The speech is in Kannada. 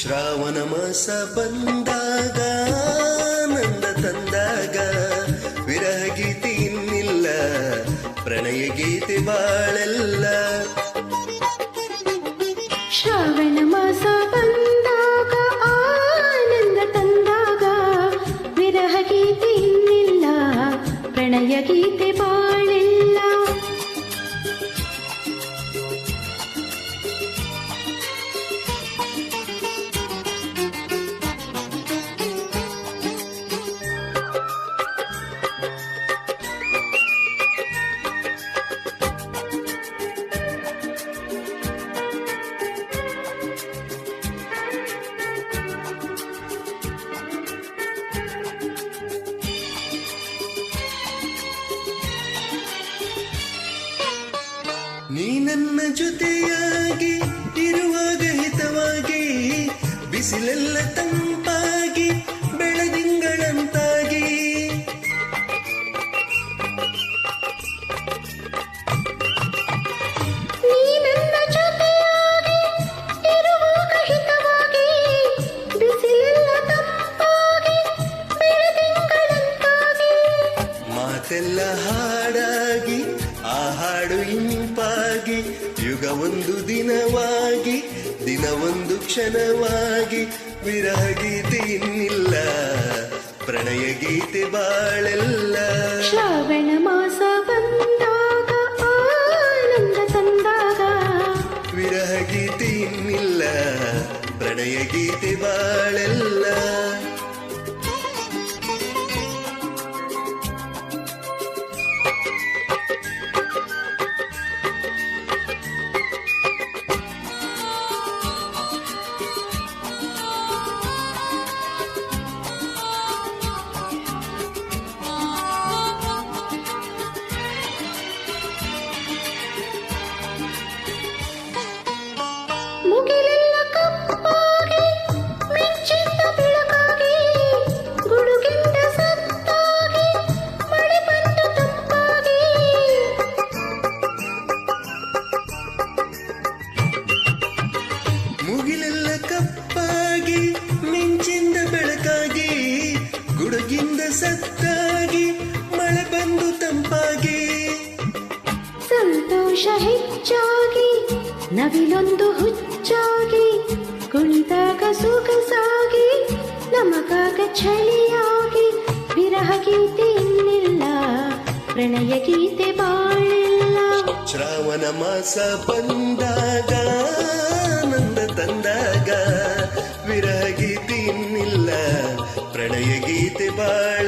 ಶ್ರಾವಣ ಮಾಸ ಬಂದಾಗ ನಂದ ತಂದಾಗ ವಿರಹ ಗೀತೆ ಇನ್ನಿಲ್ಲ ಪ್ರಣಯ ಗೀತೆ ಬಾಳೆಲ್ಲ. ಶ್ರಾವಣ ಮಾಸ ಪ್ರಣಯ ಗೀತೆ ನೀ ನನ್ನ ಜೊತೆಯಾಗಿ ಇರುವಾಗ ಹಿತವಾಗಿ ಬಿಸಿಲೆಲ್ಲ ತಂಪಾಗಿ ಬೆಳದಿಂಗಳಂತಾಗಿ. ಮಾತೆಲ್ಲ ಹಾಡಾಗಿ ಆ ಹಾಡು ಇಂಪಾಗಿ ಯುಗ ಒಂದು ದಿನವಾಗಿ ದಿನ ಒಂದು ಕ್ಷಣವಾಗಿ ವಿರಹ ಗೀತೆ ಇನ್ನಿಲ್ಲ ಪ್ರಣಯ ಗೀತೆ ಬಾಳೆಲ್ಲ. ಶ್ರಾವಣ ಮಾಸ ಬಂದಾಗ ಆನಂದ ತಂದಾಗ. ವಿರಹ ಗೀತೆ ಇನ್ನಿಲ್ಲ ಪ್ರಣಯ ಗೀತೆ ಬಾಳೆಲ್ಲ. ಸತ್ತಾಗಿ ಮಳೆ ಬಂದು ತಂಪಾಗಿ. ಸಂತೋಷ ಹೆಚ್ಚಾಗಿ ನವಿಲೊಂದು ಹುಚ್ಚಾಗಿ ಕುಣಿದಾಗ ಸೊಗಸಾಗಿ ನಮಗಾಗ ಚಳಿಯಾಗಿ ವಿರಹ ಗೀತೆ ಇನ್ನಿಲ್ಲ ಪ್ರಣಯ ಗೀತೆ ಬಾಳಿಲ್ಲ. ಶ್ರಾವಣ ಮಾಸ ಬಂದಾಗ ಆನಂದ ತಂದಾಗ ವಿರಹ ಗೀತೆ ಇನ್ನಿಲ್ಲ ಪ್ರಣಯ ಗೀತೆ ಬಾಳೆಲ್ಲ